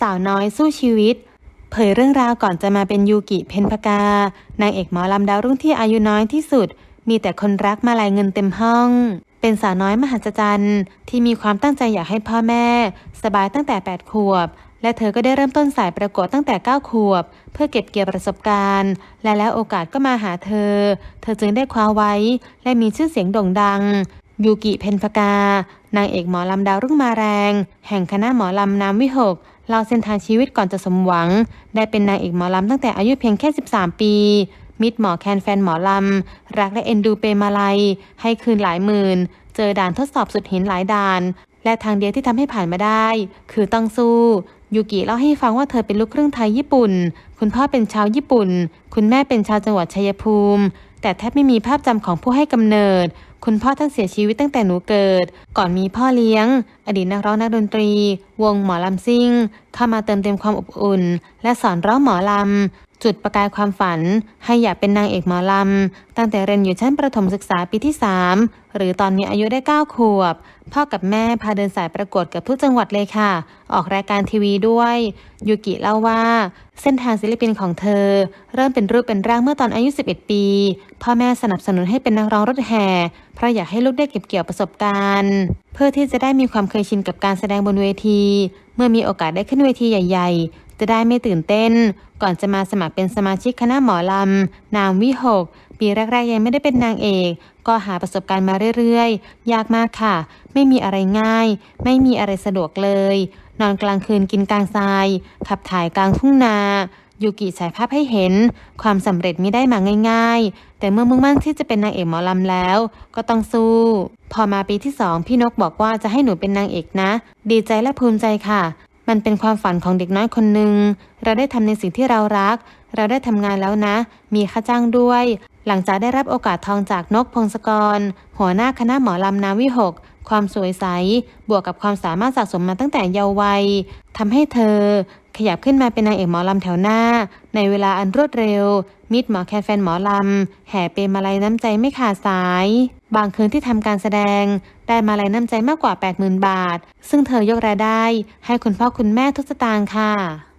สาวน้อยสู้ชีวิต เผยเรื่องราวก่อนจะมาเป็นยูกิเพนพกา นางเอกหมอลำดาวรุ่งที่อายุน้อยที่สุด มีแต่คนรักมาลายเงินเต็มห้อง เป็นสาวน้อยมหัศจรรย์ ที่มีความตั้งใจอยากให้พ่อแม่ สบายตั้งแต่ 8 ขวบ และเธอก็ได้เริ่มต้นสายประกวดตั้งแต่ 9 ขวบ เพื่อเก็บเกี่ยวประสบการณ์ และแล้วโอกาสก็มาหาเธอ เธอจึงได้คว้าไว้ และมีชื่อเสียงโด่งดัง ยูกิเพนพกา นางเอกหมอลำดาวรุ่งมาแรง แห่งคณะหมอลำน้ำวิหกเล่าเส้นทางชีวิตก่อนจะสมหวัง ได้เป็นนางเอกหมอลำตั้งแต่อายุเพียงแค่ 13 ปี มิตรหมอแคนแฟนหมอลำ รักและเอ็นดูเปมาลัย ให้คืนหลายหมื่น เจอด่านทดสอบสุดหินหลายด่าน และทางเดียวที่ทำให้ผ่านมาได้ คือต้องสู้ ยูกิเล่าให้ฟังว่าเธอเป็นลูกครึ่งไทยญี่ปุ่น คุณพ่อเป็นชาวญี่ปุ่น คุณแม่เป็นชาวจังหวัดชัยภูมิ แต่แทบไม่มีภาพจำของผู้ให้กำเนิด คุณพ่อท่านเสียชีวิตตั้งแต่หนูเกิด ก่อนมีพ่อเลี้ยง อดีตนักร้องนักดนตรี วงหมอลำซิ่ง เข้ามาเติมเต็มความอบอุ่น และสอนร้องหมอลำ จุดประกายความฝัน ให้อยากเป็นนางเอกหมอลำ ตั้งแต่เรียนอยู่ชั้นประถมศึกษาปีที่ 3 หรือตอนมีอายุได้ 9 ขวบ พ่อกับแม่พาเดินสายประกวดกับทุกจังหวัดเลยค่ะ ออกรายการทีวีด้วย ยูกิเล่าว่า เส้นทางศิลปินของเธอ เริ่มเป็นรูปเป็นร่างเมื่อตอนอายุ 11 ปี พ่อแม่สนับสนุนให้เป็นนักร้องรถแห่ เพราะอยากให้ลูกได้เก็บเกี่ยวประสบการณ์ เพื่อที่จะได้มีความเคยชินกับการแสดงบนเวที เมื่อมีโอกาสได้ขึ้นเวทีใหญ่ ๆ จะได้ไม่ตื่นเต้น ก่อนจะมาสมัครเป็นสมาชิกคณะหมอลำ นามวิหก ปีแรกๆยังไม่ได้เป็นนางเอก ก็หาประสบการณ์มาเรื่อยๆ ยากมากค่ะ ไม่มีอะไรง่าย ไม่มีอะไรสะดวกเลย นอนกลางคืนกินกลางทราย ขับถ่ายกลางทุ่งนายูกิฉายภาพให้เห็น ความสำเร็จไม่ได้มาง่าย ๆ แต่เมื่อมุ่งมั่นที่จะเป็นนางเอกหมอลำแล้ว ก็ต้องสู้ พอมาปีที่สองพี่นกบอกว่าจะให้หนูเป็นนางเอกนะ ดีใจและภูมิใจค่ะ มันเป็นความฝันของเด็กน้อยคนหนึ่ง เราได้ทำในสิ่งที่เรารัก เราได้ทำงานแล้วนะ มีค่าจ้างด้วย หลังจากได้รับโอกาสทองจากนกพงศกร หัวหน้าคณะหมอลำนาวิหก ความสวยใส บวกกับความสามารถสะสมมาตั้งแต่เยาว์วัยทำให้เธอ ขยับขึ้นมาเป็นนางเอกหมอลำแถวหน้า ในเวลาอันรวดเร็ว มิดหมอแคนแฟนหมอลำ แห่เปรมาลัยน้ำใจไม่ขาดสาย บางคืนที่ทำการแสดง ได้มาลัยน้ำใจมากกว่า 80,000 บาท ซึ่งเธอยกรายได้ ให้คุณพ่อคุณแม่ทุกสตางค์ค่ะ